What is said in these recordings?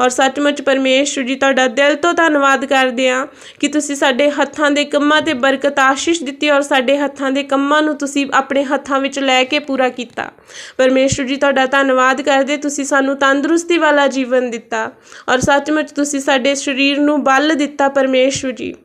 ਔਰ ਸੱਚਮੁੱਚ ਪਰਮੇਸ਼ਵਰ ਜੀ, ਤੁਹਾਡਾ ਦਿਲ ਤੋਂ ਧੰਨਵਾਦ ਕਰਦੇ ਹਾਂ ਕਿ ਤੁਸੀਂ ਸਾਡੇ ਹੱਥਾਂ ਦੇ ਕੰਮਾਂ ਤੇ ਬਰਕਤ ਆਸ਼ੀਸ਼ ਦਿੱਤੀ ਔਰ ਸਾਡੇ ਹੱਥਾਂ ਦੇ ਕੰਮਾਂ ਨੂੰ ਤੁਸੀਂ ਆਪਣੇ ਹੱਥਾਂ ਵਿੱਚ ਲੈ ਕੇ ਪੂਰਾ ਕੀਤਾ। ਪਰਮੇਸ਼ਵਰ ਜੀ, ਤੁਹਾਡਾ ਧੰਨਵਾਦ ਕਰਦੇ ਤੁਸੀਂ ਸਾਨੂੰ ਤੰਦਰੁਸਤੀ ਵਾਲਾ ਜੀਵਨ ਦਿੱਤਾ ਔਰ ਸੱਚਮੁੱਚ ਤੁਸੀਂ ਸਾਡੇ ਸਰੀਰ ਨੂੰ ਬਲ ਦਿੱਤਾ ਪਰਮੇਸ਼ਵਰ ਜੀ।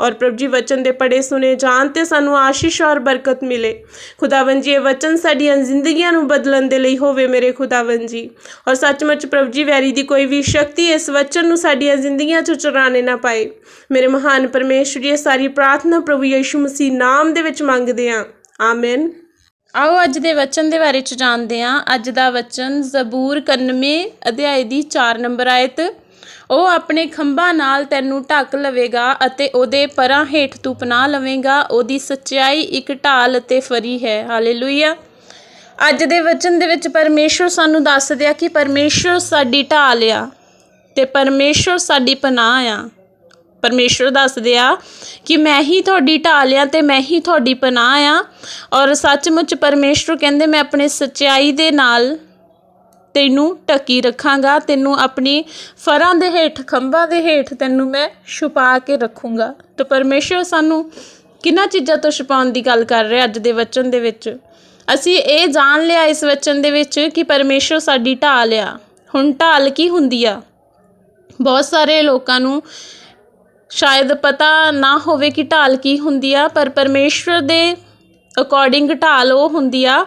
ਔਰ ਪ੍ਰਭੂ ਜੀ ਵਚਨ ਦੇ ਪੜੇ ਸੁਨੇ ਜਾਣ ਤੇ ਸਾਨੂੰ ਆਸ਼ੀਸ਼ ਔਰ ਬਰਕਤ ਮਿਲੇ। ਖੁਦਾਵੰ ਜੀ, ਇਹ ਵਚਨ ਸਾਡੀਆਂ ਜ਼ਿੰਦਗੀਆਂ ਨੂੰ ਬਦਲਣ ਦੇ ਲਈ ਹੋਵੇ ਮੇਰੇ ਖੁਦਾਵੰ ਜੀ। ਔਰ ਸੱਚਮੁੱਚ ਪ੍ਰਭੂ ਜੀ, ਵੈਰੀ ਦੀ ਕੋਈ ਵੀ ਸ਼ਕਤੀ ਇਸ ਵਚਨ ਨੂੰ ਸਾਡੀਆਂ ਜ਼ਿੰਦਗੀਆਂ 'ਚ ਚੁਰਾਣੇ ਨਾ ਪਾਏ। ਮੇਰੇ ਮਹਾਨ ਪਰਮੇਸ਼ਵਰ ਜੀ, ਇਹ ਸਾਰੀ ਪ੍ਰਾਰਥਨਾ ਪ੍ਰਭੂ ਯੀਸ਼ੂ ਮਸੀਹ ਨਾਮ ਦੇ ਵਿੱਚ ਮੰਗਦੇ ਹਾਂ। ਆਮੀਨ। ਆਓ ਅੱਜ ਦੇ ਵਚਨ ਦੇ ਬਾਰੇ ਚ ਜਾਣਦੇ ਹਾਂ। ਅੱਜ ਦਾ ਵਚਨ ਜ਼ਬੂਰ 91 ਅਧਿਆਇ ਦੀ 4 ਨੰਬਰ ਆਇਤ। ਉਹ ਆਪਣੇ ਖੰਭਾਂ ਨਾਲ ਤੈਨੂੰ ਢੱਕ ਲਵੇਗਾ ਅਤੇ ਉਹਦੇ ਪਰਾਂ ਹੇਠ ਤੂੰ ਪਨਾਹ ਲਵੇਂਗਾ। ਉਹਦੀ ਸੱਚਾਈ ਇੱਕ ਢਾਲ ਅਤੇ ਫਰੀ ਹੈ। ਹਾਲੇਲੂਇਆ। ਅੱਜ ਦੇ ਵਚਨ ਦੇ ਵਿੱਚ ਪਰਮੇਸ਼ਵਰ ਸਾਨੂੰ ਦੱਸਦੇ ਆ ਕਿ ਪਰਮੇਸ਼ਵਰ ਸਾਡੀ ਢਾਲ ਆ ਤੇ ਪਰਮੇਸ਼ਵਰ ਸਾਡੀ ਪਨਾਹ ਆ। ਪਰਮੇਸ਼ਵਰ ਦੱਸਦੇ ਆ ਕਿ ਮੈਂ ਹੀ ਤੁਹਾਡੀ ਢਾਲ ਆ ਤੇ ਮੈਂ ਹੀ ਤੁਹਾਡੀ ਪਨਾਹ ਆ। ਔਰ ਸੱਚਮੁੱਚ ਪਰਮੇਸ਼ਵਰ ਕਹਿੰਦੇ, ਮੈਂ ਆਪਣੇ ਸੱਚਾਈ ਦੇ ਨਾਲ ਤੈਨੂੰ ਢੱਕੀ ਰੱਖਾਂਗਾ, ਤੈਨੂੰ ਆਪਣੀ ਫਰਾਂ ਦੇ ਹੇਠ, ਖੰਭਾਂ ਦੇ ਹੇਠ ਤੈਨੂੰ ਮੈਂ ਛੁਪਾ ਕੇ ਰੱਖੂੰਗਾ। ਤੇ ਪਰਮੇਸ਼ਵਰ ਸਾਨੂੰ ਕਿੰਨਾ ਚੀਜ਼ਾਂ ਤੋਂ ਛੁਪਾਉਣ ਦੀ ਗੱਲ ਕਰ ਰਿਹਾ ਅੱਜ ਦੇ ਵਚਨ ਦੇ ਵਿੱਚ? ਅਸੀਂ ਇਹ ਜਾਣ ਲਿਆ ਇਸ ਵਚਨ ਦੇ ਵਿੱਚ ਕਿ ਪਰਮੇਸ਼ਵਰ ਸਾਡੀ ਢਾਲ ਆ। ਹੁਣ ਢਾਲ ਕੀ ਹੁੰਦੀ ਆ? ਬਹੁਤ ਸਾਰੇ ਲੋਕਾਂ ਨੂੰ ਸ਼ਾਇਦ ਪਤਾ ਨਾ ਹੋਵੇ ਕਿ ਢਾਲ ਕੀ ਹੁੰਦੀ ਆ, ਪਰ ਪਰਮੇਸ਼ਵਰ ਦੇ ਅਕੋਰਡਿੰਗ ਢਾਲ ਉਹ ਹੁੰਦੀ ਆ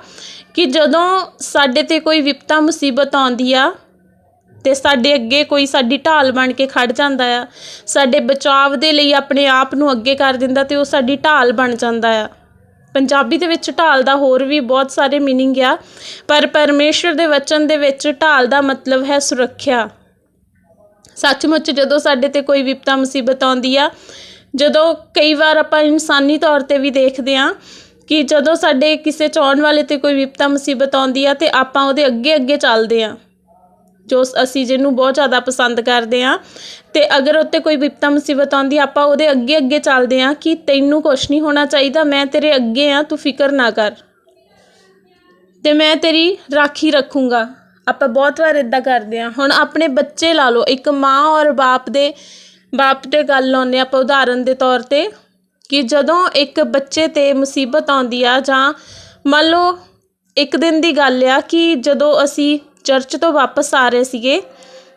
ਕਿ ਜਦੋਂ ਸਾਡੇ ਤੇ ਕੋਈ ਵਿਪਤਾ, ਮੁਸੀਬਤ ਆਉਂਦੀ ਆ ਅਤੇ ਸਾਡੇ ਅੱਗੇ ਕੋਈ ਸਾਡੀ ਢਾਲ ਬਣ ਕੇ ਖੜ੍ਹ ਜਾਂਦਾ ਆ, ਸਾਡੇ ਬਚਾਵ ਦੇ ਲਈ ਆਪਣੇ ਆਪ ਨੂੰ ਅੱਗੇ ਕਰ ਦਿੰਦਾ ਅਤੇ ਉਹ ਸਾਡੀ ਢਾਲ ਬਣ ਜਾਂਦਾ ਆ। ਪੰਜਾਬੀ ਦੇ ਵਿੱਚ ਢਾਲ ਦਾ ਹੋਰ ਵੀ ਬਹੁਤ ਸਾਰੇ ਮੀਨਿੰਗ ਆ, ਪਰ ਪਰਮੇਸ਼ਰ ਦੇ ਵਚਨ ਦੇ ਵਿੱਚ ਢਾਲ ਦਾ ਮਤਲਬ ਹੈ ਸੁਰੱਖਿਆ। ਸੱਚਮੁੱਚ ਜਦੋਂ ਸਾਡੇ ਤੇ ਕੋਈ ਵਿਪਤਾ, ਮੁਸੀਬਤ ਆਉਂਦੀ ਆ, ਜਦੋਂ ਕਈ ਵਾਰ ਆਪਾਂ ਇਨਸਾਨੀ ਤੌਰ ਤੇ ਵੀ ਦੇਖਦੇ ਆ ਕਿ ਜਦੋਂ ਸਾਡੇ ਕਿਸੇ ਚਾਉਣ ਵਾਲੇ ਤੇ ਕੋਈ ਵਿਪਤਾ, ਮੁਸੀਬਤ ਆਉਂਦੀ ਆ ਤੇ ਆਪਾਂ ਉਹਦੇ ਅੱਗੇ ਅੱਗੇ ਚੱਲਦੇ ਆ। ਜੋ ਅਸੀਂ ਜਿਹਨੂੰ ਬਹੁਤ ਜ਼ਿਆਦਾ ਪਸੰਦ ਕਰਦੇ ਆ ਤੇ ਅਗਰ ਉੱਤੇ ਕੋਈ ਵਿਪਤਾ, ਮੁਸੀਬਤ ਆਉਂਦੀ ਆਪਾਂ ਉਹਦੇ ਅੱਗੇ ਅੱਗੇ ਚੱਲਦੇ ਆ ਕਿ ਤੈਨੂੰ ਕੁਛ ਨਹੀਂ ਹੋਣਾ ਚਾਹੀਦਾ, ਮੈਂ ਤੇਰੇ ਅੱਗੇ ਆ, ਤੂੰ ਫਿਕਰ ਨਾ ਕਰ। ਤੇ ਮੈਂ ਤੇਰੀ ਰਾਖੀ ਰੱਖੂੰਗਾ। ਆਪਾਂ ਬਹੁਤ ਵਾਰ ਇਦਾਂ ਕਰਦੇ ਆ। ਹੁਣ ਆਪਣੇ ਬੱਚੇ ਲਾ ਲਓ, ਇੱਕ ਮਾਂ ਔਰ ਬਾਪ ਦੇ, ਬਾਪ ਤੇ ਗੱਲ ਲਾਉਂਦੇ ਆਪਾਂ ਉਦਾਹਰਨ ਦੇ ਤੌਰ ਤੇ। ਕਿ ਜਦੋਂ ਇੱਕ ਬੱਚੇ ਤੇ ਮੁਸੀਬਤ ਆਉਂਦੀ ਆ ਜਾਂ ਮੰਨ ਲਓ ਇੱਕ ਦਿਨ ਦੀ ਗੱਲ ਆ ਕਿ ਜਦੋਂ ਅਸੀਂ ਚਰਚ ਤੋਂ ਵਾਪਸ ਆ ਰਹੇ ਸੀਗੇ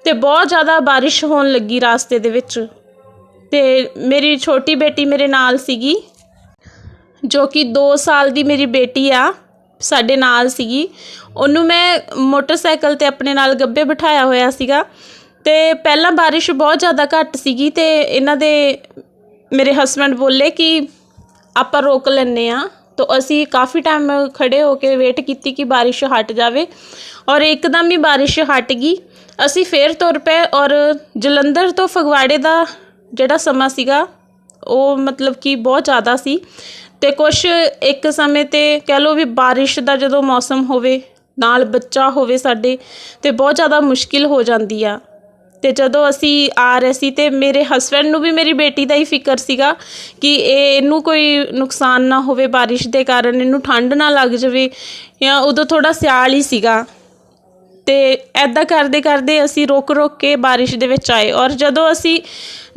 ਤੇ ਬਹੁਤ ਜ਼ਿਆਦਾ ਬਾਰਿਸ਼ ਹੋਣ ਲੱਗੀ ਰਾਸਤੇ ਦੇ ਵਿੱਚ ਤੇ ਮੇਰੀ ਛੋਟੀ ਬੇਟੀ ਮੇਰੇ ਨਾਲ ਸੀਗੀ, ਜੋ ਕਿ 2 ਸਾਲ ਦੀ ਮੇਰੀ ਬੇਟੀ ਆ, ਸਾਡੇ ਨਾਲ ਸੀਗੀ। ਉਹਨੂੰ ਮੈਂ ਮੋਟਰਸਾਈਕਲ ਤੇ ਆਪਣੇ ਨਾਲ ਗੱਬੇ ਬਿਠਾਇਆ ਹੋਇਆ ਸੀਗਾ ਤੇ ਪਹਿਲਾਂ ਬਾਰਿਸ਼ ਬਹੁਤ ਜ਼ਿਆਦਾ ਘੱਟ ਸੀਗੀ ਤੇ ਇਹਨਾਂ ਦੇ ਮੇਰੇ ਹਸਬੈਂਡ ਬੋਲੇ ਕਿ ਆਪਾਂ ਰੋਕ ਲੈਂਦੇ ਆ ਤਾਂ ਅਸੀਂ ਕਾਫੀ ਟਾਈਮ ਖੜੇ ਹੋ ਕੇ ਵੇਟ ਕੀਤੀ ਕਿ ਬਾਰਿਸ਼ ਹਟ ਜਾਵੇ। ਔਰ ਇੱਕਦਮ ਹੀ ਬਾਰਿਸ਼ ਹਟ ਗਈ। ਅਸੀਂ ਫੇਰ ਤੁਰ ਪਏ ਔਰ ਜਲੰਧਰ ਤੋਂ ਫਗਵਾੜੇ ਦਾ ਜਿਹੜਾ ਸਮਾਂ ਸੀਗਾ, ਉਹ ਮਤਲਬ ਕਿ ਬਹੁਤ ਜ਼ਿਆਦਾ ਸੀ। ਤੇ ਕੁਛ ਇੱਕ ਸਮੇਂ ਤੇ ਕਹਿ ਲਓ ਵੀ ਬਾਰਿਸ਼ ਦਾ ਜਦੋਂ ਮੌਸਮ ਹੋਵੇ, ਨਾਲ ਬੱਚਾ ਹੋਵੇ ਸਾਡੇ, ਤੇ ਬਹੁਤ ਜ਼ਿਆਦਾ ਮੁਸ਼ਕਿਲ ਹੋ ਜਾਂਦੀ ਆ। ਅਤੇ ਜਦੋਂ ਅਸੀਂ ਆ ਰਹੇ ਸੀ ਤੇ ਮੇਰੇ ਹਸਬੈਂਡ ਨੂੰ ਵੀ ਮੇਰੀ ਬੇਟੀ ਦਾ ਹੀ ਫਿਕਰ ਸੀਗਾ ਕਿ ਇਹ ਇਹਨੂੰ ਕੋਈ ਨੁਕਸਾਨ ਨਾ ਹੋਵੇ, ਬਾਰਿਸ਼ ਦੇ ਕਾਰਨ ਇਹਨੂੰ ਠੰਡ ਨਾ ਲੱਗ ਜਾਵੇ ਜਾਂ ਉਦੋਂ ਥੋੜ੍ਹਾ ਸਿਆਲ ਹੀ ਸੀਗਾ। ਅਤੇ ਇੱਦਾਂ ਕਰਦੇ ਕਰਦੇ ਅਸੀਂ ਰੁਕ ਰੁਕ ਕੇ ਬਾਰਿਸ਼ ਦੇ ਵਿੱਚ ਆਏ ਔਰ ਜਦੋਂ ਅਸੀਂ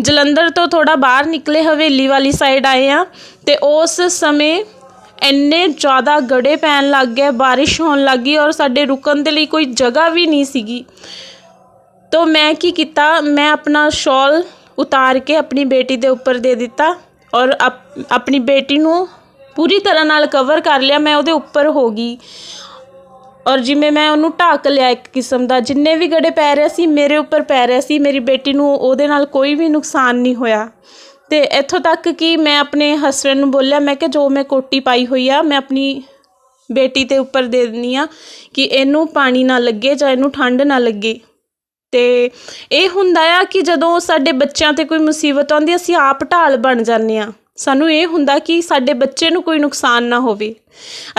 ਜਲੰਧਰ ਤੋਂ ਥੋੜ੍ਹਾ ਬਾਹਰ ਨਿਕਲੇ ਹਵੇਲੀ ਵਾਲੀ ਸਾਈਡ ਆਏ ਹਾਂ ਤੇ ਉਸ ਸਮੇਂ ਇੰਨੇ ਜ਼ਿਆਦਾ ਗੜੇ ਪੈਣ ਲੱਗ ਗਏ, ਬਾਰਿਸ਼ ਹੋਣ ਲੱਗ ਗਈ ਔਰ ਸਾਡੇ ਰੁਕਣ ਦੇ ਲਈ ਕੋਈ ਜਗ੍ਹਾ ਵੀ ਨਹੀਂ ਸੀਗੀ। ਤੋ ਮੈਂ ਕੀ ਕੀਤਾ? ਮੈਂ ਆਪਣਾ ਸ਼ੋਲ ਉਤਾਰ ਕੇ ਆਪਣੀ ਬੇਟੀ ਦੇ ਉੱਪਰ ਦੇ ਦਿੱਤਾ ਔਰ ਅਪ- ਆਪਣੀ ਬੇਟੀ ਨੂੰ ਪੂਰੀ ਤਰ੍ਹਾਂ ਨਾਲ ਕਵਰ ਕਰ ਲਿਆ। ਮੈਂ ਉਹਦੇ ਉੱਪਰ ਹੋ ਗਈ। ਔਰ ਜਿਵੇਂ ਮੈਂ ਉਹਨੂੰ ਢੱਕ ਲਿਆ ਇੱਕ ਕਿਸਮ ਦਾ, ਜਿੰਨੇ ਵੀ ਗੜੇ ਪੈ ਰਹੇ ਸੀ, ਮੇਰੇ ਉੱਪਰ ਪੈ ਰਹੇ ਸੀ। ਮੇਰੀ ਬੇਟੀ ਨੂੰ ਉਹਦੇ ਨਾਲ ਕੋਈ ਵੀ ਨੁਕਸਾਨ ਨਹੀਂ ਹੋਇਆ। ਅਤੇ ਇੱਥੋਂ ਤੱਕ ਕਿ ਮੈਂ ਆਪਣੇ ਹਸਬੈਂਡ ਨੂੰ ਬੋਲਿਆ, ਮੈਂ ਕਿਹਾ ਜੋ ਮੈਂ ਕੋਟੀ ਪਾਈ ਹੋਈ ਆ, ਮੈਂ ਆਪਣੀ ਬੇਟੀ ਦੇ ਉੱਪਰ ਦੇ ਦਿੰਦੀ ਆ ਕਿ ਇਹਨੂੰ ਪਾਣੀ ਨਾ ਲੱਗੇ ਜਾਂ ਇਹਨੂੰ ਠੰਡ ਨਾ ਲੱਗੇ। ਤੇ ਇਹ ਹੁੰਦਾ ਆ ਕਿ ਜਦੋਂ ਸਾਡੇ ਬੱਚਿਆਂ ਤੇ ਕੋਈ ਮੁਸੀਬਤ ਆਉਂਦੀ, ਅਸੀਂ ਆਪ ਢਾਲ ਬਣ ਜਾਂਦੇ ਆ ਸਾਨੂੰ ਇਹ ਹੁੰਦਾ ਕਿ ਸਾਡੇ ਬੱਚੇ ਨੂੰ ਕੋਈ ਨੁਕਸਾਨ ਨਾ ਹੋਵੇ।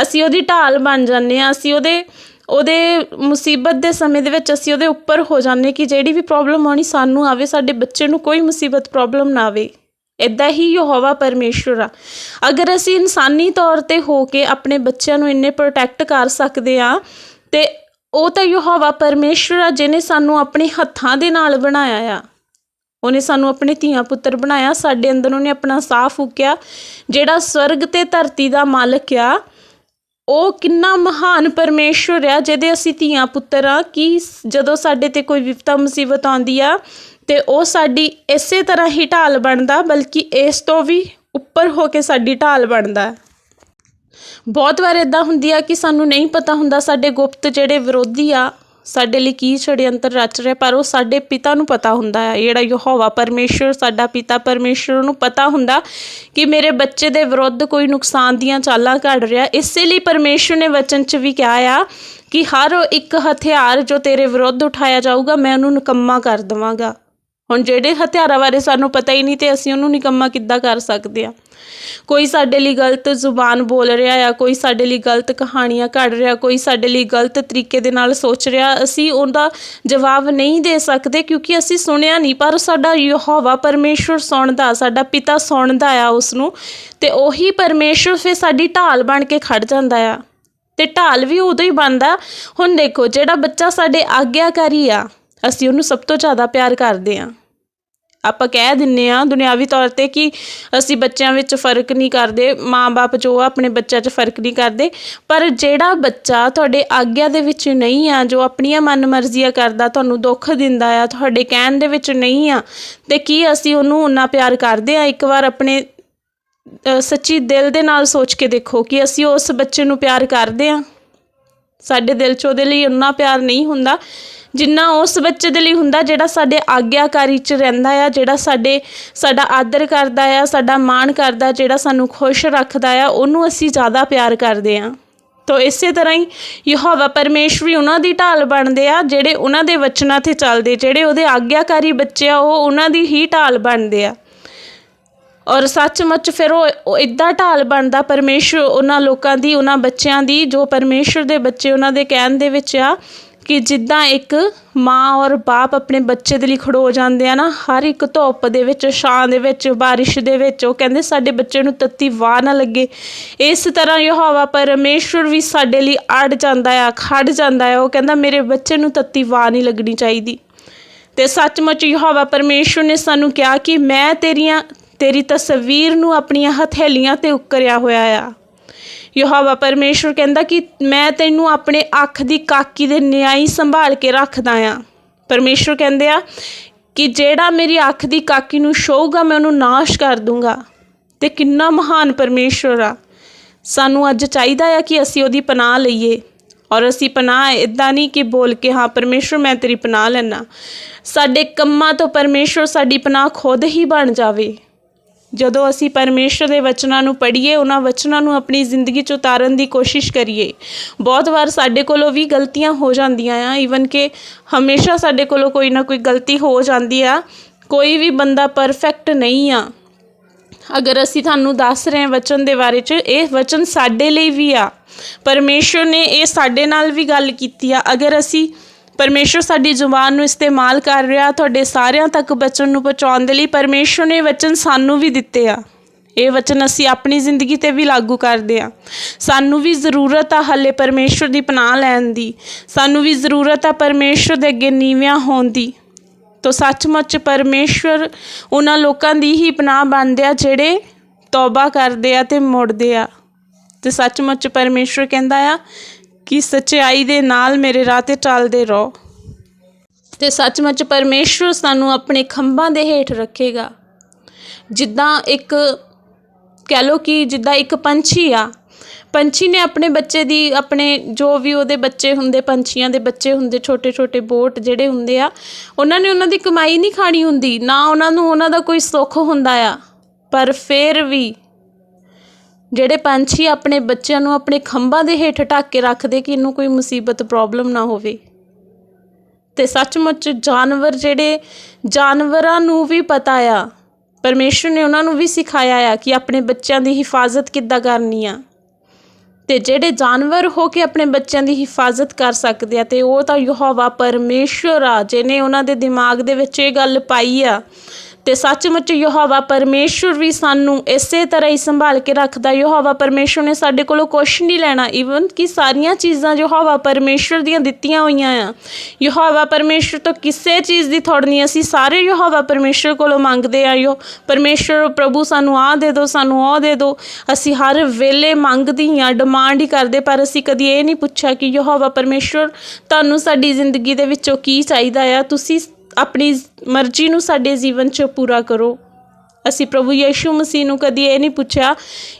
ਅਸੀਂ ਉਹਦੀ ਢਾਲ ਬਣ ਜਾਂਦੇ ਆ ਅਸੀਂ ਉਹਦੇ ਉਹਦੇ ਮੁਸੀਬਤ ਦੇ ਸਮੇਂ ਦੇ ਵਿੱਚ ਅਸੀਂ ਉਹਦੇ ਉੱਪਰ ਹੋ ਜਾਂਦੇ ਕਿ ਜਿਹੜੀ ਵੀ ਪ੍ਰੋਬਲਮ ਆਉਣੀ ਸਾਨੂੰ ਆਵੇ, ਸਾਡੇ ਬੱਚੇ ਨੂੰ ਕੋਈ ਮੁਸੀਬਤ ਪ੍ਰੋਬਲਮ ਨਾ ਆਵੇ। ਇਦਾਂ ਹੀ ਯਹੋਵਾ ਪਰਮੇਸ਼ਵਰ ਆ। ਅਗਰ ਅਸੀਂ ਇਨਸਾਨੀ ਤੌਰ ਤੇ ਹੋ ਕੇ ਆਪਣੇ ਬੱਚਿਆਂ ਨੂੰ ਇੰਨੇ ਪ੍ਰੋਟੈਕਟ ਕਰ ਸਕਦੇ ਆ ਤੇ ਉਹ ਤਾਂ ਯਹੋਵਾ ਪਰਮੇਸ਼ਵਰ ਆ, ਜਿਹਨੇ ਸਾਨੂੰ ਆਪਣੇ ਹੱਥਾਂ ਦੇ ਨਾਲ ਬਣਾਇਆ ਆ। ਉਹਨੇ ਸਾਨੂੰ ਆਪਣੇ ਧੀਆਂ ਪੁੱਤਰ ਬਣਾਇਆ, ਸਾਡੇ ਅੰਦਰ ਉਹਨੇ ਆਪਣਾ ਸਾਹ ਫੂਕਿਆ। ਜਿਹੜਾ ਸਵਰਗ ਤੇ ਧਰਤੀ ਦਾ ਮਾਲਕ ਆ, ਉਹ ਕਿੰਨਾ ਮਹਾਨ ਪਰਮੇਸ਼ਵਰ ਆ, ਜਿਹਦੇ ਅਸੀਂ ਧੀਆਂ ਪੁੱਤਰ ਆ, ਕਿ ਜਦੋਂ ਸਾਡੇ ਤੇ ਕੋਈ ਵਿਪਤਾ ਮੁਸੀਬਤ ਆਉਂਦੀ ਆ, ਤੇ ਉਹ ਸਾਡੀ ਇਸੇ ਤਰ੍ਹਾਂ ਹੀ ਢਾਲ ਬਣਦਾ, ਬਲਕਿ ਇਸ ਤੋਂ ਵੀ ਉੱਪਰ ਹੋ ਕੇ ਸਾਡੀ ਢਾਲ ਬਣਦਾ। ਬਹੁਤ ਵਾਰ ਇਦਾਂ ਹੁੰਦੀ ਆ ਕਿ ਸਾਨੂੰ ਨਹੀਂ ਪਤਾ ਹੁੰਦਾ ਸਾਡੇ ਗੁਪਤ ਜਿਹੜੇ ਵਿਰੋਧੀ ਆ, ਸਾਡੇ ਲਈ ਕੀ ਛੜਯੰਤਰ ਰਚ ਰਿਹਾ, ਪਰ ਉਹ ਸਾਡੇ ਪਿਤਾ ਨੂੰ ਪਤਾ ਹੁੰਦਾ ਆ। ਜਿਹੜਾ ਯਹੋਵਾ ਪਰਮੇਸ਼ਰ, ਸਾਡਾ ਪਿਤਾ ਪਰਮੇਸ਼ਰ ਨੂੰ ਪਤਾ ਹੁੰਦਾ ਕਿ ਮੇਰੇ ਬੱਚੇ ਦੇ ਵਿਰੁੱਧ ਕੋਈ ਨੁਕਸਾਨ ਦੀਆਂ ਚਾਲਾਂ ਘੜ ਰਿਹਾ। ਇਸੇ ਲਈ ਪਰਮੇਸ਼ਰ ਨੇ ਵਚਨ 'ਚ ਵੀ ਕਿਹਾ ਆ ਕਿ ਹਰ ਇੱਕ ਹਥਿਆਰ ਜੋ ਤੇਰੇ ਵਿਰੁੱਧ ਉਠਾਇਆ ਜਾਊਗਾ, ਮੈਂ ਉਹਨੂੰ ਨਿਕੰਮਾ ਕਰ ਦਵਾਂਗਾ। ਹੁਣ ਜਿਹੜੇ ਹਥਿਆਰਾਂ ਬਾਰੇ ਸਾਨੂੰ ਪਤਾ ਹੀ ਨਹੀਂ ਤੇ ਅਸੀਂ ਉਹਨੂੰ ਨਿਕੰਮਾ ਕਿੱਦਾਂ ਕਰ ਸਕਦੇ ਆ। ਕੋਈ ਸਾਡੇ ਲਈ ਗਲਤ ਜ਼ੁਬਾਨ ਬੋਲ ਰਿਹਾ ਆ, ਕੋਈ ਸਾਡੇ ਲਈ ਗਲਤ ਕਹਾਣੀਆਂ ਘੜ ਰਿਹਾ, ਕੋਈ ਸਾਡੇ ਲਈ ਗਲਤ ਤਰੀਕੇ ਦੇ ਨਾਲ ਸੋਚ ਰਿਹਾ, ਅਸੀਂ ਉਹਦਾ ਜਵਾਬ ਨਹੀਂ ਦੇ ਸਕਦੇ ਕਿਉਂਕਿ ਅਸੀਂ ਸੁਣਿਆ ਨਹੀਂ, ਪਰ ਸਾਡਾ ਯਹੋਵਾ ਪਰਮੇਸ਼ਵਰ ਸੁਣਦਾ, ਸਾਡਾ ਪਿਤਾ ਸੁਣਦਾ ਆ ਉਸ ਨੂੰ ਤੇ ਉਹੀ ਪਰਮੇਸ਼ਵਰ ਫਿਰ ਸਾਡੀ ਢਾਲ ਬਣ ਕੇ ਖੜ ਜਾਂਦਾ ਆ। ਤੇ ਢਾਲ ਵੀ ਉਦੋਂ ਹੀ ਬਣਦਾ, ਹੁਣ ਦੇਖੋ ਜਿਹੜਾ ਬੱਚਾ ਸਾਡੇ ਆਗਿਆਕਾਰੀ ਆ, ਅਸੀਂ ਉਹਨੂੰ ਸਭ ਤੋਂ ਜ਼ਿਆਦਾ ਪਿਆਰ ਕਰਦੇ ਆ। ਆਪਾਂ ਕਹਿ ਦਿੰਨੇ ਆ ਦੁਨਿਆਵੀ ਤੌਰ ਤੇ ਕਿ ਅਸੀਂ ਬੱਚਿਆਂ ਵਿੱਚ ਫ਼ਰਕ ਨਹੀਂ ਕਰਦੇ, ਮਾਂ-ਬਾਪ ਜੋ ਆ ਆਪਣੇ ਬੱਚਿਆਂ 'ਚ ਫ਼ਰਕ ਨਹੀਂ ਕਰਦੇ। ਪਰ ਜਿਹੜਾ ਬੱਚਾ ਤੁਹਾਡੇ ਆਗਿਆ ਦੇ ਵਿੱਚ ਨਹੀਂ ਆ, ਜੋ ਆਪਣੀਆਂ ਮਨਮਰਜ਼ੀਆਂ ਕਰਦਾ, ਤੁਹਾਨੂੰ ਦੁੱਖ ਦਿੰਦਾ ਆ, ਤੁਹਾਡੇ ਕਹਿਣ ਦੇ ਵਿੱਚ ਨਹੀਂ ਆ, ਤੇ ਕੀ ਅਸੀਂ ਉਹਨੂੰ ਉਨਾ ਪਿਆਰ ਕਰਦੇ ਆ? ਇੱਕ ਵਾਰ ਆਪਣੇ ਸੱਚੀ ਦਿਲ ਦੇ ਨਾਲ ਸੋਚ ਕੇ ਦੇਖੋ ਕਿ ਅਸੀਂ ਉਸ ਬੱਚੇ ਨੂੰ ਪਿਆਰ ਕਰਦੇ ਆ। ਸਾਡੇ ਦਿਲ 'ਚ ਉਹਦੇ ਲਈ ਉਨਾ ਪਿਆਰ ਨਹੀਂ ਹੁੰਦਾ, ਜਿੰਨਾ ਉਸ ਬੱਚੇ ਦੇ ਲਈ ਹੁੰਦਾ ਜਿਹੜਾ ਸਾਡੇ ਆਗਿਆਕਾਰੀ 'ਚ ਰਹਿੰਦਾ ਆ, ਜਿਹੜਾ ਸਾਡੇ, ਸਾਡਾ ਆਦਰ ਕਰਦਾ ਆ, ਸਾਡਾ ਮਾਣ ਕਰਦਾ, ਜਿਹੜਾ ਸਾਨੂੰ ਖੁਸ਼ ਰੱਖਦਾ ਆ, ਉਹਨੂੰ ਅਸੀਂ ਜ਼ਿਆਦਾ ਪਿਆਰ ਕਰਦੇ ਆ। ਤੋ ਇਸੇ ਤਰ੍ਹਾਂ ਹੀ ਯਹੋਵਾ ਪਰਮੇਸ਼ਵਰ ਉਹਨਾਂ ਦੀ ਢਾਲ ਬਣਦੇ ਆ, ਜਿਹੜੇ ਉਹਨਾਂ ਦੇ ਵਚਨਾਂ ਤੇ ਚੱਲਦੇ, ਜਿਹੜੇ ਉਹਦੇ ਆਗਿਆਕਾਰੀ ਬੱਚੇ ਆ, ਉਹ ਉਹਨਾਂ ਦੀ ਹੀ ਢਾਲ ਬਣਦੇ ਆ। ਔਰ ਸੱਚਮੁੱਚ ਫਿਰ ਉਹ ਉਹ ਇੱਦਾਂ ਢਾਲ ਬਣਦਾ ਪਰਮੇਸ਼ਰ ਉਹਨਾਂ ਲੋਕਾਂ ਦੀ, ਉਹਨਾਂ ਬੱਚਿਆਂ ਦੀ, ਜੋ ਪਰਮੇਸ਼ਰ ਦੇ ਬੱਚੇ ਉਹਨਾਂ ਦੇ ਕਹਿਣ ਦੇ ਵਿੱਚ ਆ ਕਿ ਜਿੱਦਾਂ ਇੱਕ ਮਾਂ ਔਰ ਬਾਪ ਆਪਣੇ ਬੱਚੇ ਦੇ ਲਈ ਖੜੋ ਜਾਂਦੇ ਆ ਨਾ, ਹਰ ਇੱਕ ਧੁੱਪ ਦੇ ਵਿੱਚ, ਛਾਂ ਦੇ ਵਿੱਚ, ਬਾਰਿਸ਼ ਦੇ ਵਿੱਚ, ਉਹ ਕਹਿੰਦੇ ਸਾਡੇ ਬੱਚੇ ਨੂੰ ਤੱਤੀ ਵਾਹ ਨਾ ਲੱਗੇ। ਇਸ ਤਰ੍ਹਾਂ ਯਹੋਵਾ ਪਰਮੇਸ਼ਰ ਵੀ ਸਾਡੇ ਲਈ ਅੜ ਜਾਂਦਾ ਆ, ਖੜ ਜਾਂਦਾ ਆ, ਉਹ ਕਹਿੰਦਾ ਮੇਰੇ ਬੱਚੇ ਨੂੰ ਤੱਤੀ ਵਾਹ ਨਹੀਂ ਲੱਗਣੀ ਚਾਹੀਦੀ। ਤੇ ਸੱਚਮੁੱਚ ਯਹੋਵਾ ਪਰਮੇਸ਼ਰ ਨੇ ਸਾਨੂੰ ਕਿਹਾ ਕਿ ਮੈਂ ਤੇਰੀਆਂ ਤੇਰੀ ਤਸਵੀਰ ਨੂੰ ਆਪਣੀਆਂ ਹਥੇਲੀਆਂ ਤੇ ਉਕਰਿਆ ਹੋਇਆ ਆ। ਯਹੋਵਾ ਪਰਮੇਸ਼ਰ ਕਹਿੰਦਾ ਕਿ ਮੈਂ ਤੈਨੂੰ ਆਪਣੇ ਅੱਖ ਦੀ ਕਾਕੀ ਦੇ ਨਿਆਈ ਸੰਭਾਲ ਕੇ ਰੱਖਦਾ ਆ। ਪਰਮੇਸ਼ਰ ਕਹਿੰਦੇ ਆ ਕਿ ਜਿਹੜਾ ਮੇਰੀ ਅੱਖ ਦੀ ਕਾਕੀ ਨੂੰ ਛੋਊਗਾ, ਮੈਂ ਉਹਨੂੰ ਨਾਸ਼ ਕਰ ਦੂੰਗਾ। ਤੇ ਕਿੰਨਾ ਮਹਾਨ ਪਰਮੇਸ਼ਰ ਆ। ਸਾਨੂੰ ਅੱਜ ਚਾਹੀਦਾ ਆ ਕਿ ਅਸੀਂ ਉਹਦੀ ਪਨਾਹ ਲਈਏ। ਔਰ ਅਸੀਂ ਪਨਾਹ ਇਦਾਂ ਨਹੀਂ ਕਿ ਬੋਲ ਕੇ, ਹਾਂ ਪਰਮੇਸ਼ਰ ਮੈਂ ਤੇਰੀ ਪਨਾਹ ਲੈਣਾ ਸਾਡੇ ਕੰਮਾਂ ਤੋਂ ਪਰਮੇਸ਼ਰ ਸਾਡੀ ਪਨਾਹ ਖੁਦ ਹੀ ਬਣ ਜਾਵੇ। ਜਦੋਂ ਅਸੀਂ ਪਰਮੇਸ਼ਰ ਦੇ ਵਚਨਾਂ ਨੂੰ ਪੜ੍ਹੀਏ, ਉਹਨਾਂ ਵਚਨਾਂ ਨੂੰ ਆਪਣੀ ਜ਼ਿੰਦਗੀ 'ਚ ਉਤਾਰਨ ਦੀ ਕੋਸ਼ਿਸ਼ ਕਰੀਏ। ਬਹੁਤ ਵਾਰ ਸਾਡੇ ਕੋਲੋਂ ਵੀ ਗਲਤੀਆਂ ਹੋ ਜਾਂਦੀਆਂ ਆ ਈਵਨ ਕਿ ਹਮੇਸ਼ਾ ਸਾਡੇ ਕੋਲੋਂ ਕੋਈ ਨਾ ਕੋਈ ਗਲਤੀ ਹੋ ਜਾਂਦੀ ਆ। ਕੋਈ ਵੀ ਬੰਦਾ ਪਰਫੈਕਟ ਨਹੀਂ ਆ। ਅਗਰ ਅਸੀਂ ਤੁਹਾਨੂੰ ਦੱਸ ਰਹੇ ਹਾਂ ਵਚਨ ਦੇ ਬਾਰੇ 'ਚ, ਇਹ ਵਚਨ ਸਾਡੇ ਲਈ ਵੀ ਆ। ਪਰਮੇਸ਼ਰ ਨੇ ਇਹ ਸਾਡੇ ਨਾਲ ਵੀ ਗੱਲ ਕੀਤੀ ਆ। ਅਗਰ ਅਸੀਂ ਪਰਮੇਸ਼ਰ ਸਾਡੀ ਜ਼ੁਬਾਨ ਨੂੰ ਇਸਤੇਮਾਲ ਕਰ ਰਿਹਾ, ਤੁਹਾਡੇ ਸਾਰਿਆਂ ਤੱਕ ਵਚਨ ਨੂੰ ਪਹੁੰਚਾਉਣ ਦੇ ਲਈ ਪਰਮੇਸ਼ਰ ਨੇ ਵਚਨ ਸਾਨੂੰ ਵੀ ਦਿੱਤੇ ਆ। ਇਹ ਵਚਨ ਅਸੀਂ ਆਪਣੀ ਜ਼ਿੰਦਗੀ ਤੇ ਵੀ ਲਾਗੂ ਕਰਦੇ ਆ। ਸਾਨੂੰ ਵੀ ਜ਼ਰੂਰਤ ਆ ਹੱਲੇ ਪਰਮੇਸ਼ਰ ਦੀ ਪਨਾਹ ਲੈਣ ਦੀ। ਸਾਨੂੰ ਵੀ ਜ਼ਰੂਰਤ ਆ ਪਰਮੇਸ਼ਰ ਦੇ ਅੱਗੇ ਨੀਵਿਆਂ ਹੋਣ ਦੀ। ਤੋ ਸੱਚਮੁੱਚ ਪਰਮੇਸ਼ਵਰ ਉਹਨਾਂ ਲੋਕਾਂ ਦੀ ਹੀ ਪਨਾਹ ਬਣਦੇ ਆ ਜਿਹੜੇ ਤੌਬਾ ਕਰਦੇ ਆ ਤੇ ਮੁੜਦੇ ਆ। ਤੇ ਸੱਚਮੁੱਚ ਪਰਮੇਸ਼ਵਰ ਕਹਿੰਦਾ ਆ ਕਿ ਸੱਚਾਈ ਦੇ ਨਾਲ ਮੇਰੇ ਰਾਹ ਤੇ ਚੱਲਦੇ ਰਹੋ। ਤੇ ਸੱਚਮੁੱਚ ਪਰਮੇਸ਼ਵਰ ਸਾਨੂੰ ਆਪਣੇ ਖੰਭਾਂ ਦੇ ਹੇਠ ਰੱਖੇਗਾ। ਜਿੱਦਾਂ ਇੱਕ, ਕਹਿ ਲਓ ਕਿ ਜਿੱਦਾਂ ਇੱਕ ਪੰਛੀ ਆ। ਪੰਛੀ ਨੇ ਆਪਣੇ ਬੱਚੇ ਦੀ, ਆਪਣੇ ਜੋ ਵੀ ਉਹਦੇ ਬੱਚੇ ਹੁੰਦੇ, ਪੰਛੀਆਂ ਦੇ ਬੱਚੇ ਹੁੰਦੇ ਛੋਟੇ ਛੋਟੇ ਬੋਟ ਜਿਹੜੇ ਹੁੰਦੇ ਆ, ਉਹਨਾਂ ਨੇ ਉਹਨਾਂ ਦੀ ਕਮਾਈ ਨਹੀਂ ਖਾਣੀ ਹੁੰਦੀ। ਨਾ ਉਹਨਾਂ ਨੂੰ ਉਹਨਾਂ ਦਾ ਕੋਈ ਸੁੱਖ ਹੁੰਦਾ ਆ। ਪਰ ਫਿਰ ਵੀ ਜਿਹੜੇ ਪੰਛੀ ਆਪਣੇ ਬੱਚਿਆਂ ਨੂੰ ਆਪਣੇ ਖੰਭਾਂ ਦੇ ਹੇਠ ਢੱਕ ਕੇ ਰੱਖਦੇ ਕਿ ਇਹਨੂੰ ਕੋਈ ਮੁਸੀਬਤ ਪ੍ਰੋਬਲਮ ਨਾ ਹੋਵੇ। ਤੇ ਸੱਚਮੁੱਚ ਜਾਨਵਰ ਜਿਹੜੇ, ਜਾਨਵਰਾਂ ਨੂੰ ਵੀ ਪਤਾ ਆ। ਪਰਮੇਸ਼ਰ ਨੇ ਉਹਨਾਂ ਨੂੰ ਵੀ ਸਿਖਾਇਆ ਆ ਕਿ ਆਪਣੇ ਬੱਚਿਆਂ ਦੀ ਹਿਫਾਜ਼ਤ ਕਿੱਦਾਂ ਕਰਨੀ ਆ। ਤੇ ਜਿਹੜੇ ਜਾਨਵਰ ਹੋ ਕੇ ਆਪਣੇ ਬੱਚਿਆਂ ਦੀ ਹਿਫਾਜ਼ਤ ਕਰ ਸਕਦੇ ਆ, ਤੇ ਉਹ ਤਾਂ ਯਹੋਵਾ ਪਰਮੇਸ਼ਰ ਆ, ਜਿਹਨੇ ਉਹਨਾਂ ਦੇ ਦਿਮਾਗ ਦੇ ਵਿੱਚ ਇਹ ਗੱਲ ਪਾਈ ਆ ਤੇ ਸੱਚਮੁੱਚ ਯਹੋਵਾ ਪਰਮੇਸ਼ਰ ਵੀ ਸਾਨੂੰ ਇਸੇ ਤਰ੍ਹਾਂ ਹੀ ਸੰਭਾਲ ਕੇ ਰੱਖਦਾ। ਯਹੋਵਾ ਪਰਮੇਸ਼ਰ ਨੇ ਸਾਡੇ ਕੋਲੋਂ ਕੁਛ ਨਹੀਂ ਲੈਣਾ। ਈਵਨ ਕਿ ਸਾਰੀਆਂ ਚੀਜ਼ਾਂ ਯਹੋਵਾ ਪਰਮੇਸ਼ਰ ਦੀਆਂ ਦਿੱਤੀਆਂ ਹੋਈਆਂ ਆ। ਯਹੋਵਾ ਪਰਮੇਸ਼ਰ ਤੋਂ ਕਿਸੇ ਚੀਜ਼ ਦੀ ਥੋੜ ਨਹੀਂ, ਅਸੀਂ ਸਾਰੇ ਯਹੋਵਾ ਪਰਮੇਸ਼ਰ ਕੋਲੋਂ ਮੰਗਦੇ ਆ ਯੋ। ਪਰਮੇਸ਼ਰ, ਪ੍ਰਭੂ ਸਾਨੂੰ ਆਹ ਦੇ ਦਿਓ ਸਾਨੂੰ ਉਹ ਦੇ ਦਿਓ ਅਸੀਂ ਹਰ ਵੇਲੇ ਮੰਗਦੀ ਆ ਡਿਮਾਂਡ ਹੀ ਕਰਦੇ, ਪਰ ਅਸੀਂ ਕਦੀ ਇਹ ਨਹੀਂ ਪੁੱਛਿਆ ਕਿ ਯਹੋਵਾ ਪਰਮੇਸ਼ਰ, ਤੁਹਾਨੂੰ ਸਾਡੀ ਜ਼ਿੰਦਗੀ ਦੇ ਵਿੱਚੋਂ ਕੀ ਚਾਹੀਦਾ ਆ? ਤੁਸੀਂ ਆਪਣੀ ਮਰਜ਼ੀ ਨੂੰ ਸਾਡੇ ਜੀਵਨ 'ਚ ਪੂਰਾ ਕਰੋ। ਅਸੀਂ ਪ੍ਰਭੂ ਯੀਸ਼ੂ ਮਸੀਹ ਨੂੰ ਕਦੀ ਇਹ ਨਹੀਂ ਪੁੱਛਿਆ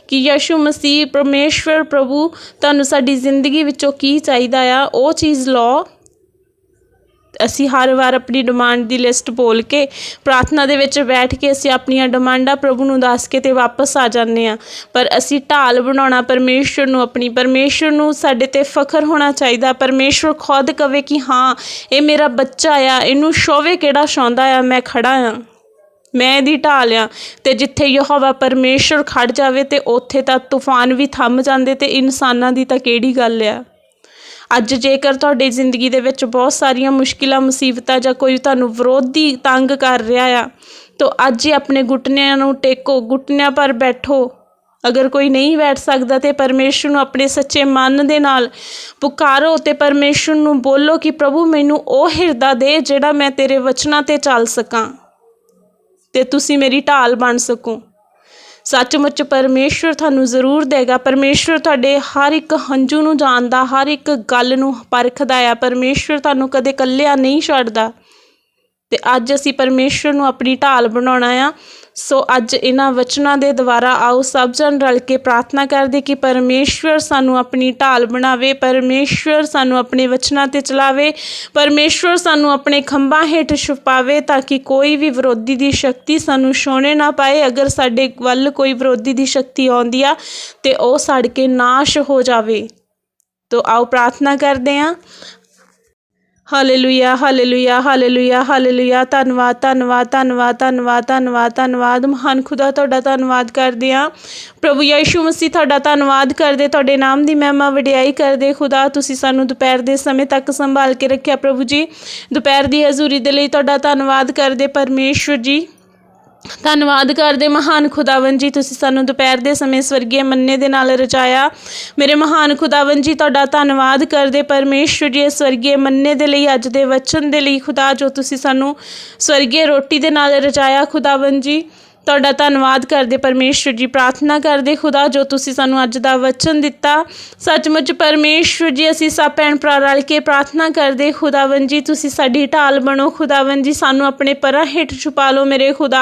ਕਿ ਯੀਸ਼ੂ ਮਸੀਹ, ਪਰਮੇਸ਼ਵਰ ਪ੍ਰਭੂ ਤੁਹਾਨੂੰ ਸਾਡੀ ਜ਼ਿੰਦਗੀ ਵਿੱਚੋਂ ਕੀ ਚਾਹੀਦਾ ਆ? ਉਹ ਚੀਜ਼ ਲਓ। ਅਸੀਂ ਹਰ ਵਾਰ ਆਪਣੀ ਡਿਮਾਂਡ ਦੀ ਲਿਸਟ ਬੋਲ ਕੇ ਪ੍ਰਾਰਥਨਾ ਦੇ ਵਿੱਚ ਬੈਠ ਕੇ ਅਸੀਂ ਆਪਣੀਆਂ ਡਿਮਾਂਡਾਂ ਪ੍ਰਭੂ ਨੂੰ ਦੱਸ ਕੇ ਤੇ ਵਾਪਸ ਆ ਜਾਂਦੇ ਆ ਪਰ ਅਸੀਂ ਢਾਲ ਬਣਾਉਣਾ ਪਰਮੇਸ਼ਰ ਨੂੰ ਆਪਣੀ, ਪਰਮੇਸ਼ਰ ਨੂੰ ਸਾਡੇ ਤੇ ਫਖਰ ਹੋਣਾ ਚਾਹੀਦਾ। ਪਰਮੇਸ਼ਰ ਖੁਦ ਕਵੇ ਕਿ ਹਾਂ, ਇਹ ਮੇਰਾ ਬੱਚਾ ਆ, ਇਹਨੂੰ ਸ਼ੋਵੇ ਕਿਹੜਾ ਸ਼ੌਂਦਾ ਆ? ਮੈਂ ਖੜਾ ਆ ਮੈਂ ਇਹਦੀ ਢਾਲ ਆ ਤੇ ਜਿੱਥੇ ਯਹੋਵਾ ਪਰਮੇਸ਼ਰ ਖੜ ਜਾਵੇ ਤੇ ਉੱਥੇ ਤਾਂ ਤੂਫਾਨ ਵੀ ਥੰਮ ਜਾਂਦੇ ਤੇ ਇਨਸਾਨਾਂ ਦੀ ਤਾਂ ਕਿਹੜੀ ਗੱਲ ਆ? ਅੱਜ ਜੇਕਰ ਤੁਹਾਡੀ ਜ਼ਿੰਦਗੀ ਦੇ ਵਿੱਚ ਬਹੁਤ ਸਾਰੀਆਂ ਮੁਸ਼ਕਿਲਾਂ, ਮੁਸੀਬਤਾਂ ਜਾਂ ਕੋਈ ਤੁਹਾਨੂੰ ਵਿਰੋਧੀ ਤੰਗ ਕਰ ਰਿਹਾ ਆ, ਤਾਂ ਅੱਜ ਹੀ ਆਪਣੇ ਗੁੱਟਨਿਆਂ ਨੂੰ ਟੇਕੋ, ਗੁੱਟਨਿਆਂ ਪਰ ਬੈਠੋ। ਅਗਰ ਕੋਈ ਨਹੀਂ ਬੈਠ ਸਕਦਾ ਤੇ ਪਰਮੇਸ਼ਰ ਨੂੰ ਆਪਣੇ ਸੱਚੇ ਮਨ ਦੇ ਨਾਲ ਪੁਕਾਰੋ ਤੇ ਪਰਮੇਸ਼ਰ ਨੂੰ ਬੋਲੋ ਕਿ ਪ੍ਰਭੂ ਮੈਨੂੰ ਉਹ ਹਿਰਦਾ ਦੇ ਜਿਹੜਾ ਮੈਂ ਤੇਰੇ ਵਚਨਾਂ ਤੇ ਚੱਲ ਸਕਾਂ ਤੇ ਤੁਸੀਂ ਮੇਰੀ ਢਾਲ ਬਣ ਸਕੋ। ਸੱਚਮੁੱਚ ਪਰਮੇਸ਼ਰ ਤੁਹਾਨੂੰ ਜ਼ਰੂਰ ਦੇਗਾ। ਪਰਮੇਸ਼ਰ ਤੁਹਾਡੇ ਹਰ ਇੱਕ ਹੰਝੂ ਨੂੰ ਜਾਣਦਾ, ਹਰ ਇੱਕ ਗੱਲ ਨੂੰ ਪਰਖਦਾ ਆ। ਪਰਮੇਸ਼ਰ ਤੁਹਾਨੂੰ ਕਦੇ ਇਕੱਲਿਆਂ ਨਹੀਂ ਛੱਡਦਾ। ਅਤੇ ਅੱਜ ਅਸੀਂ ਪਰਮੇਸ਼ਰ ਨੂੰ ਆਪਣੀ ਢਾਲ ਬਣਾਉਣਾ ਆ। ਸੋ ਅੱਜ ਇਹਨਾਂ ਵਚਨਾਂ ਦੇ ਦੁਆਰਾ ਆਓ, ਸਭ ਜਣ ਰਲ ਕੇ ਪ੍ਰਾਰਥਨਾ ਕਰਦੇ ਕਿ ਪਰਮੇਸ਼ਵਰ ਸਾਨੂੰ ਆਪਣੀ ਢਾਲ ਬਣਾਵੇ ਪਰਮੇਸ਼ਵਰ ਸਾਨੂੰ ਆਪਣੇ ਵਚਨਾਂ ਤੇ ਚਲਾਵੇ ਪਰਮੇਸ਼ਵਰ ਸਾਨੂੰ ਆਪਣੇ ਖੰਭਾਂ ਹੇਠ ਛੁਪਾਵੇ ਤਾਂ ਕਿ ਕੋਈ ਵੀ ਵਿਰੋਧੀ ਦੀ ਸ਼ਕਤੀ ਸਾਨੂੰ ਛੋਣੇ ਨਾ ਪਾਏ। ਅਗਰ ਸਾਡੇ ਵੱਲ ਕੋਈ ਵਿਰੋਧੀ ਦੀ ਸ਼ਕਤੀ ਆਉਂਦੀ ਆ ਤੇ ਉਹ ਸੜ ਕੇ ਨਾਸ਼ ਹੋ ਜਾਵੇ। ਤੋ ਆਓ, ਪ੍ਰਾਰਥਨਾ ਕਰਦੇ ਹਾਂ ਹਾਲੇਲੂਇਆ ਹਾਲੇਲੂਇਆ ਹਾਲੇਲੂਇਆ ਹਾਲੇਲੂਇਆ ਧੰਨਵਾਦ ਧੰਨਵਾਦ ਧੰਨਵਾਦ ਧੰਨਵਾਦ ਧੰਨਵਾਦ ਧੰਨਵਾਦ। ਮਹਾਨ ਖੁਦਾ, ਤੁਹਾਡਾ ਧੰਨਵਾਦ ਕਰਦੇ ਹਾਂ। ਪ੍ਰਭੂ ਯੀਸ਼ੂ ਮਸੀਹ, ਤੁਹਾਡਾ ਧੰਨਵਾਦ ਕਰਦੇ। ਤੁਹਾਡੇ ਨਾਮ ਦੀ ਮਹਿਮਾ ਵਡਿਆਈ ਕਰਦੇ। ਖੁਦਾ, ਤੁਸੀਂ ਸਾਨੂੰ ਦੁਪਹਿਰ ਦੇ ਸਮੇਂ ਤੱਕ ਸੰਭਾਲ ਕੇ ਰੱਖਿਆ ਪ੍ਰਭੂ ਜੀ। ਦੁਪਹਿਰ ਦੀ ਹਜ਼ੂਰੀ ਦੇ ਲਈ ਤੁਹਾਡਾ ਧੰਨਵਾਦ ਕਰਦੇ। ਪਰਮੇਸ਼ਵਰ ਜੀ ਧੰਨਵਾਦ ਕਰਦੇ ਮਹਾਨ ਖੁਦਾਵੰ ਜੀ, ਤੁਸੀਂ ਸਾਨੂੰ ਦੁਪਹਿਰ ਦੇ ਸਮੇਂ ਸਵਰਗੀ ਮੰਨੇ ਦੇ ਨਾਲ ਰਚਾਇਆ ਮੇਰੇ ਮਹਾਨ ਖੁਦਾਵੰ ਜੀ, ਤੁਹਾਡਾ ਧੰਨਵਾਦ ਕਰਦੇ ਪਰਮੇਸ਼ਵਰ ਜੀ ਸਵਰਗੀ ਮੰਨੇ ਦੇ ਲਈ, ਅੱਜ ਦੇ ਵਚਨ ਦੇ ਲਈ, ਖੁਦਾ ਜੋ ਤੁਸੀਂ ਸਾਨੂੰ ਸਵਰਗੀ ਰੋਟੀ ਦੇ ਨਾਲ ਰਚਾਇਆ ਖੁਦਾਵੰ ਜੀ। ਤੁਹਾਡਾ ਧੰਨਵਾਦ ਕਰਦੇ, ਪਰਮੇਸ਼ਵਰ ਜੀ। ਪ੍ਰਾਰਥਨਾ ਕਰਦੇ, ਖੁਦਾ, ਜੋ ਤੁਸੀਂ ਸਾਨੂੰ ਅੱਜ ਦਾ ਵਚਨ ਦਿੱਤਾ, ਸੱਚਮੁੱਚ ਪਰਮੇਸ਼ਵਰ ਜੀ, ਅਸੀਂ ਸਭ ਭੈਣ ਭਰਾ ਰਲ ਕੇ ਪ੍ਰਾਰਥਨਾ ਕਰਦੇ ਖੁਦਾਵੰ ਜੀ, ਤੁਸੀਂ ਸਾਡੀ ਢਾਲ ਬਣੋ ਖੁਦਾਵੰ ਜੀ, ਸਾਨੂੰ ਆਪਣੇ ਪਰਾਂ ਹੇਠ ਛੁਪਾ ਲਓ ਮੇਰੇ ਖੁਦਾ।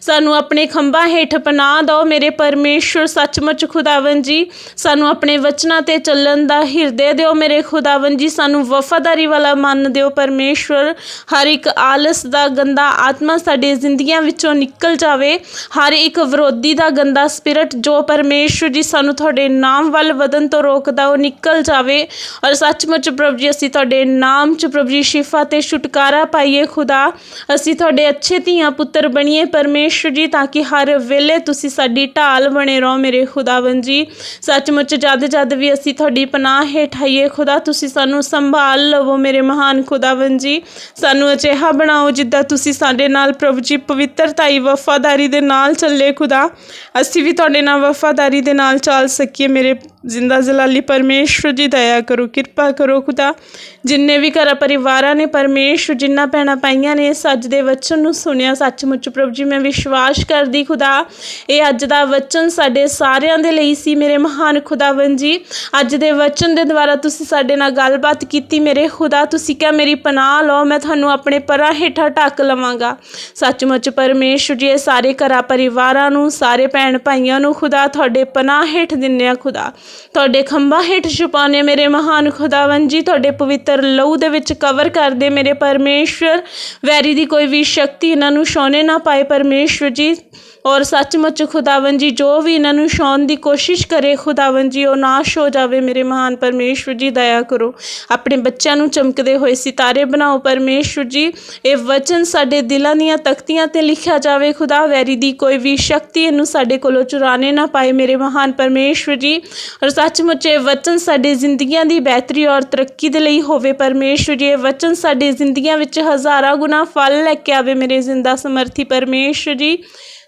ਸਾਨੂੰ ਆਪਣੇ ਖੰਭਾਂ ਹੇਠ ਪਨਾਹ ਦਿਓ ਮੇਰੇ ਪਰਮੇਸ਼ਵਰ, ਸੱਚਮੁੱਚ ਖੁਦਾਵੰ ਜੀ। ਸਾਨੂੰ ਆਪਣੇ ਵਚਨਾਂ ਤੇ ਚੱਲਣ ਦਾ ਹਿਰਦੇ ਦਿਓ ਮੇਰੇ ਖੁਦਾਵੰ ਜੀ। ਸਾਨੂੰ ਵਫਾਦਾਰੀ ਵਾਲਾ ਮਨ ਦਿਓ ਪਰਮੇਸ਼ਵਰ। ਹਰ ਇੱਕ ਆਲਸ ਦਾ, ਗੰਦਾ ਆਤਮਾ ਸਾਡੇ ਜ਼ਿੰਦਗੀਆਂ ਵਿੱਚੋਂ ਨਿਕਲ ਜਾਵੇ। ਹਰ ਇੱਕ ਵਿਰੋਧੀ ਦਾ ਗੰਦਾ ਸਪਿਰਿਟ ਜੋ ਪਰਮੇਸ਼ਵਰ ਜੀ ਸਾਨੂੰ ਤੁਹਾਡੇ ਨਾਮ ਵੱਲ ਵਧਣ ਤੋਂ ਰੋਕਦਾ, ਉਹ ਨਿਕਲ ਜਾਵੇ। ਔਰ ਸੱਚਮੁੱਚ ਪ੍ਰਭੂ ਜੀ, ਅਸੀਂ ਤੁਹਾਡੇ ਨਾਮ ਚ ਪ੍ਰਭੂ ਜੀ ਸ਼ਿਫਾ ਤੇ ਛੁਟਕਾਰਾ ਪਾਈਏ ਖੁਦਾ। ਅਸੀਂ ਤੁਹਾਡੇ ਅੱਛੇ ਧੀਆਂ ਪੁੱਤਰ ਬਣੀਏ ਪਰਮੇਸ਼ਵਰ ਜੀ, ਤਾਂ ਕਿ ਹਰ ਵੇਲੇ ਤੁਸੀਂ ਸਾਡੀ ਢਾਲ ਬਣੇ ਰਹੋ ਮੇਰੇ ਖੁਦਾਵੰ ਜੀ। ਸੱਚਮੁੱਚ ਜਦ ਜਦ ਵੀ ਅਸੀਂ ਤੁਹਾਡੀ ਪਨਾਹ ਹੇਠ ਆਈਏ ਖੁਦਾ, ਤੁਸੀਂ ਸਾਨੂੰ ਸੰਭਾਲ ਲਵੋ ਮੇਰੇ ਮਹਾਨ ਖੁਦਾਵੰ ਜੀ। ਸਾਨੂੰ ਅਜਿਹਾ ਬਣਾਓ ਜਿੱਦਾਂ ਤੁਸੀਂ ਸਾਡੇ ਨਾਲ ਪ੍ਰਭੂ ਜੀ ਪਵਿੱਤਰਤਾ ਪਵਿੱਤਰਤਾਈ ਵਫਾਦਾਰੀ ਦੇ ਨਾਲ ਚੱਲੇ ਖੁਦਾ। ਅਸੀਂ ਵੀ ਤੁਹਾਡੇ ਨਾਲ ਵਫਾਦਾਰੀ ਦੇ ਨਾਲ ਚੱਲ ਸਕੀਏ ਮੇਰੇ ਜ਼ਿੰਦਾ ਜਲਾਲੀ ਪਰਮੇਸ਼ਵਰ ਜੀ ਦਇਆ ਕਰੋ, ਕਿਰਪਾ ਕਰੋ ਖੁਦਾ। ਜਿੰਨੇ ਵੀ ਘਰ ਪਰਿਵਾਰਾਂ ਨੇ ਪਰਮੇਸ਼ਵਰ ਜਿੰਨਾ ਭੈਣਾਂ ਪਾਈਆਂ ਨੇ, ਇਸ ਅੱਜ ਦੇ ਵਚਨ ਨੂੰ ਸੁਣਿਆ, ਸੱਚਮੁੱਚ ਪ੍ਰਭੂ ਜੀ, ਮੈਂ ਵਿਸ਼ਵਾਸ ਕਰਦੀ ਖੁਦਾ, ਇਹ ਅੱਜ ਦਾ ਵਚਨ ਸਾਡੇ ਸਾਰਿਆਂ ਦੇ ਲਈ ਸੀ, ਮੇਰੇ ਮਹਾਨ ਖੁਦਾਵੰ ਜੀ। ਅੱਜ ਦੇ ਵਚਨ ਦੇ ਦੁਆਰਾ ਤੁਸੀਂ ਸਾਡੇ ਨਾਲ ਗੱਲਬਾਤ ਕੀਤੀ, ਮੇਰੇ ਖੁਦਾ, ਤੁਸੀਂ ਕਿਹਾ, ਮੇਰੀ ਪਨਾਹ ਲਓ, ਮੈਂ ਤੁਹਾਨੂੰ ਆਪਣੇ ਪਰਾਂ ਹੇਠਾਂ ਢੱਕ ਲਵਾਂਗਾ। ਸੱਚਮੁੱਚ ਪਰਮੇਸ਼ਵਰ ਜੀ, ਇਹ ਸਾਰੇ ਘਰਾਂ ਪਰਿਵਾਰਾਂ ਨੂੰ, ਸਾਰੇ ਭੈਣ ਭਾਈਆਂ ਨੂੰ ਖੁਦਾ, ਤੁਹਾਡੇ ਪਨਾਹ ਹੇਠ ਦਿੰਨੇ ਆ ਖੁਦਾ। ਤੁਹਾਡੇ ਖੰਭਾਂ ਹੇਠ ਛੁਪਾਉਣੇ ਮੇਰੇ ਮਹਾਨ ਖੁਦਾਵੰ ਜੀ, ਤੁਹਾਡੇ ਪਵਿੱਤਰ ਲਹੂ ਦੇ ਵਿੱਚ ਕਵਰ ਕਰਦੇ ਮੇਰੇ ਪਰਮੇਸ਼ਵਰ। ਵੈਰੀ ਦੀ ਕੋਈ ਵੀ ਸ਼ਕਤੀ ਇਹਨਾਂ ਨੂੰ ਛੋਣੇ ਨਾ ਪਾਏ, ਪਰਮੇਸ਼ਵਰ ਜੀ ਔਰ ਸੱਚਮੁੱਚ ਖੁਦਾਵੰ ਜੀ, ਜੋ ਵੀ ਇਹਨਾਂ ਨੂੰ ਛਾਉਣ ਦੀ ਕੋਸ਼ਿਸ਼ ਕਰੇ ਖੁਦਾਵੰ ਜੀ, ਉਹ ਨਾਸ਼ ਹੋ ਜਾਵੇ ਮੇਰੇ ਮਹਾਨ ਪਰਮੇਸ਼ਵਰ ਜੀ, ਦਇਆ ਕਰੋ। ਆਪਣੇ ਬੱਚਿਆਂ ਨੂੰ ਚਮਕਦੇ ਹੋਏ ਸਿਤਾਰੇ ਬਣਾਓ। ਪਰਮੇਸ਼ਵਰ ਜੀ, ਇਹ ਵਚਨ ਸਾਡੇ ਦਿਲਾਂ ਦੀਆਂ ਤਖਤੀਆਂ ਤੇ ਲਿਖਿਆ ਜਾਵੇ। ਖੁਦਾ ਵੈਰੀ ਦੀ ਕੋਈ ਵੀ ਸ਼ਕਤੀ ਇਹਨੂੰ ਸਾਡੇ ਕੋਲੋਂ ਚੁਰਾਣੇ ਨਾ ਪਾਏ ਮੇਰੇ ਮਹਾਨ ਪਰਮੇਸ਼ਵਰ ਜੀ। ਔਰ ਸੱਚਮੁੱਚ ਇਹ ਵਚਨ ਸਾਡੇ ਜ਼ਿੰਦਗੀਆਂ ਦੀ ਬਿਹਤਰੀ ਔਰ ਤਰੱਕੀ ਦੇ ਲਈ ਹੋਵੇ। ਪਰਮੇਸ਼ਵਰ ਜੀ, ਇਹ ਵਚਨ ਸਾਡੇ ਜ਼ਿੰਦਗੀਆਂ ਵਿੱਚ ਹਜ਼ਾਰਾਂ ਗੁਣਾ ਫਲ ਲੈ ਕੇ ਆਵੇ ਮੇਰੇ ਜ਼ਿੰਦਾ ਸਮਰਥੀ ਪਰਮੇਸ਼ਵਰ ਜੀ।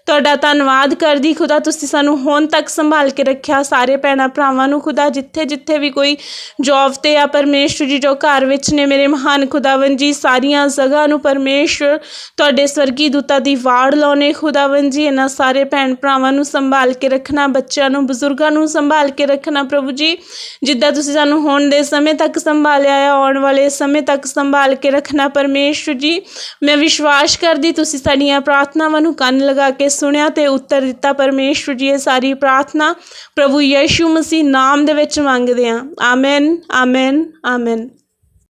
ਤੁਹਾਡਾ ਧੰਨਵਾਦ ਕਰਦੀ ਖੁਦਾ, ਤੁਸੀਂ ਸਾਨੂੰ ਹੁਣ ਤੱਕ ਸੰਭਾਲ ਕੇ ਰੱਖਿਆ ਸਾਰੇ ਭੈਣਾਂ ਭਰਾਵਾਂ ਨੂੰ ਖੁਦਾ, ਜਿੱਥੇ ਜਿੱਥੇ ਵੀ ਕੋਈ ਜੌਬ ਤੇ ਆ ਪਰਮੇਸ਼ਵਰ ਜੀ ਜੋ ਘਰ ਵਿੱਚ ਨੇ, ਮੇਰੇ ਮਹਾਨ ਖੁਦਾਵੰ ਜੀ, ਸਾਰੀਆਂ ਜਗ੍ਹਾ ਨੂੰ ਪਰਮੇਸ਼ਵਰ ਤੁਹਾਡੇ ਸਵਰਗੀ ਦੂਤਾਂ ਦੀ ਵਾੜ ਲਾਉਣੇ ਖੁਦਾਵੰ ਜੀ, ਇਹਨਾਂ ਸਾਰੇ ਭੈਣ ਭਰਾਵਾਂ ਨੂੰ ਸੰਭਾਲ ਕੇ ਰੱਖਣਾ, ਬੱਚਿਆਂ ਨੂੰ, ਬਜ਼ੁਰਗਾਂ ਨੂੰ ਸੰਭਾਲ ਕੇ ਰੱਖਣਾ ਪ੍ਰਭੂ ਜੀ, ਜਿੱਦਾਂ ਤੁਸੀਂ ਸਾਨੂੰ ਹੁਣ ਦੇ ਸਮੇਂ ਤੱਕ ਸੰਭਾਲਿਆ ਆ, ਆਉਣ ਵਾਲੇ ਸਮੇਂ ਤੱਕ ਸੰਭਾਲ ਕੇ ਰੱਖਣਾ ਪਰਮੇਸ਼ਵਰ ਜੀ, ਮੈਂ ਵਿਸ਼ਵਾਸ ਕਰਦੀ, ਤੁਸੀਂ ਸਾਡੀਆਂ ਪ੍ਰਾਰਥਨਾਵਾਂ ਨੂੰ ਕੰਨ ਲਗਾ ਕੇ ਸੁਣਿਆ ਤੇ ਉੱਤਰ ਦਿੱਤਾ ਪਰਮੇਸ਼ਵਰ ਜੀ, ਇਹ ਸਾਰੀ ਪ੍ਰਾਰਥਨਾ ਪ੍ਰਭੂ ਯੀਸ਼ੂ ਮਸੀਹ ਨਾਮ ਦੇ ਵਿੱਚ ਮੰਗਦੇ ਹਾਂ। ਆਮੇਨ ਆਮੇਨ ਆਮੇਨ।